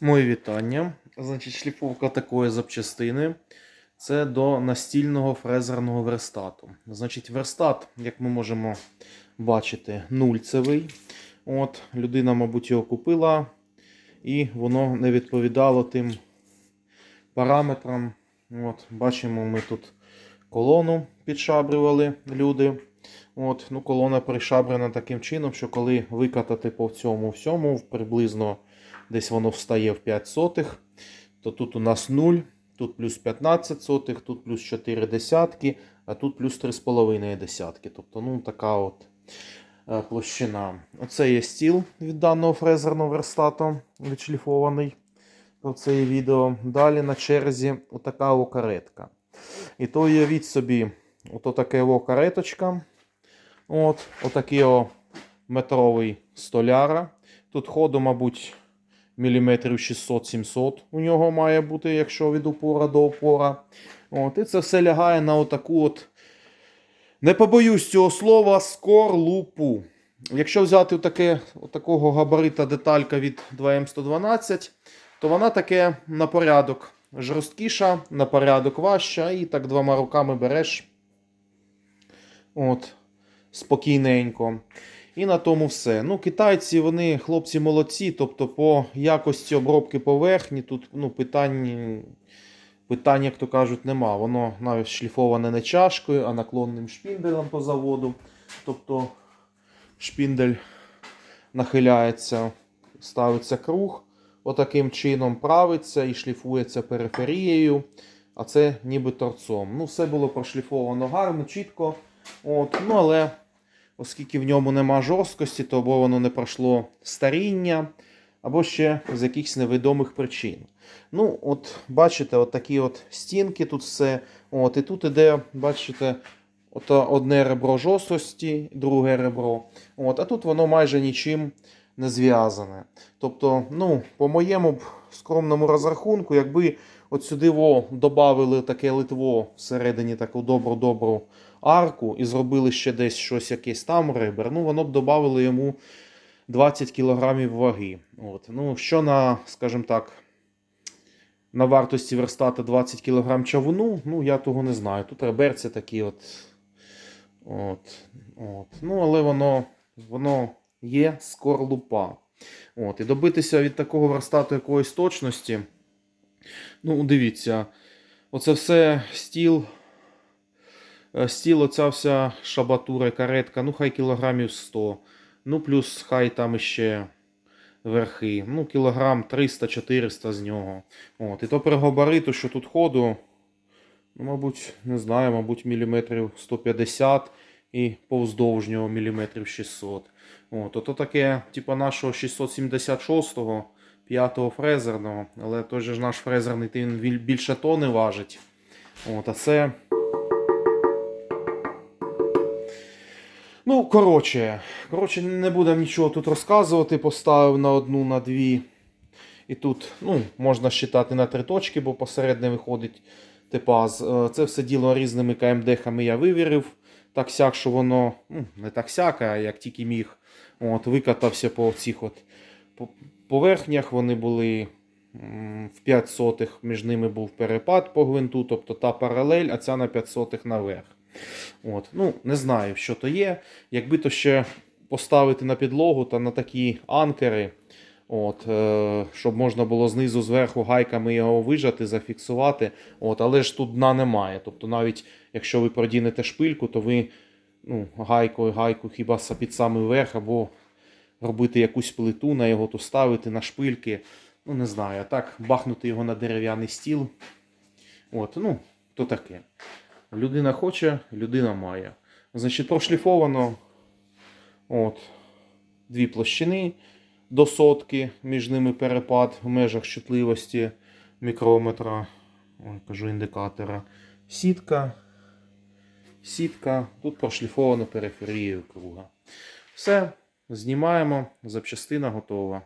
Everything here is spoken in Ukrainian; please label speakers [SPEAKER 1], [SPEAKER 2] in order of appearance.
[SPEAKER 1] Мої вітання. Значить, шліфовка такої запчастини. Це до настільного фрезерного верстату. Значить, верстат, як ми можемо бачити, нульцевий. От, людина, мабуть, його купила, і воно не відповідало тим параметрам. От, бачимо, ми тут колону підшабрювали люди. От, ну, колона пришабрена таким чином, що коли викатати по цьому всьому, приблизно десь воно встає в 5 сотих, то тут у нас 0, тут плюс 15 сотих, тут плюс 4 десятки, а тут плюс 3,5 десятки. Тобто, ну, така от е, площина. Оце є стіл від даного фрезерного верстату, відшліфований. Про це відео. Далі на черзі отака о каретка. І то уявіть собі, ото таке кареточка. От, отакий метровий столяра. Тут ходу, мабуть, міліметрів 600-700 у нього має бути, якщо від упора до опора. От, і це все лягає на отаку от, не побоюсь цього слова, скорлупу. Якщо взяти таке, такого габарита деталька від 2М112, то вона таке на порядок жорсткіша, на порядок важча, і так двома руками береш. От, спокійненько. І на тому все. Ну, китайці, вони хлопці молодці, тобто по якості обробки поверхні тут ну, питань, питань, як то кажуть, нема. Воно навіть шліфоване не чашкою, а наклонним шпінделем по заводу. Тобто шпіндель нахиляється, ставиться круг, отаким чином правиться і шліфується периферією, а це ніби торцом. Ну, все було прошліфовано гарно, чітко. От, ну, але оскільки в ньому нема жорсткості, то або воно не пройшло старіння, або ще з якихось невідомих причин. Ну, от бачите, от такі от стінки тут все. От, і тут іде, бачите, от одне ребро жорсткості, друге ребро. От, а тут воно майже нічим не зв'язане. Тобто, ну, по моєму скромному розрахунку, якби от сюди во додали таке литво всередині таку добру-добру арку і зробили ще десь щось якесь там ребер, ну воно б додали йому 20 кг ваги. От. Ну, що на, скажімо так, на вартості верстата 20 кг чавуну, ну я того не знаю. Тут реберці такі от. От, от. Ну, але воно, воно є скорлупа. От. І добитися від такого верстату якоїсь точності. Ну, дивіться, оце все стіл. Е, Стіл, оця вся шабатура, каретка, ну хай кілограмів 100. Ну, плюс хай там ще верхи. Ну, кілограм 300-400 з нього. От. І то при габариту, що тут ходу, ну, мабуть, не знаю, мабуть, міліметрів 150 і повздовж нього міліметрів 600. От. Ото таке, типу нашого 676-го, 5-го фрезерного. Але той же ж наш фрезерний він більше тони важить. От, а це. Ну, коротше, коротше, не будемо нічого тут розказувати. Поставив на одну, на дві. І тут ну, можна считати на три точки, бо посередне виходить типаз. Е, Це все діло різними КМД-хами я вивірив. Так сяк, що воно ну, не так сяк, а як тільки міг. От, Викатався по цих от поверхнях. Вони були в 5 сотих, між ними був перепад по гвинту, тобто та паралель, а ця на 5 сотих наверх. От. Ну, не знаю, що то є. Якби то ще поставити на підлогу та на такі анкери, от, е, щоб можна було знизу зверху гайками його вижати, зафіксувати. От, але ж тут дна немає. Тобто, навіть якщо ви продінете шпильку, то ви ну, гайкою гайку хіба під самий верх, або робити якусь плиту на його, то ставити на шпильки. Ну, не знаю, а так бахнути його на дерев'яний стіл. От, ну, то таке. Людина хоче, людина має. Значить, прошліфовано от, дві площини до сотки, між ними перепад в межах чутливості мікрометра, ой, кажу індикатора. Сітка. Сітка. Тут прошліфовано периферією круга. Все, знімаємо, запчастина готова.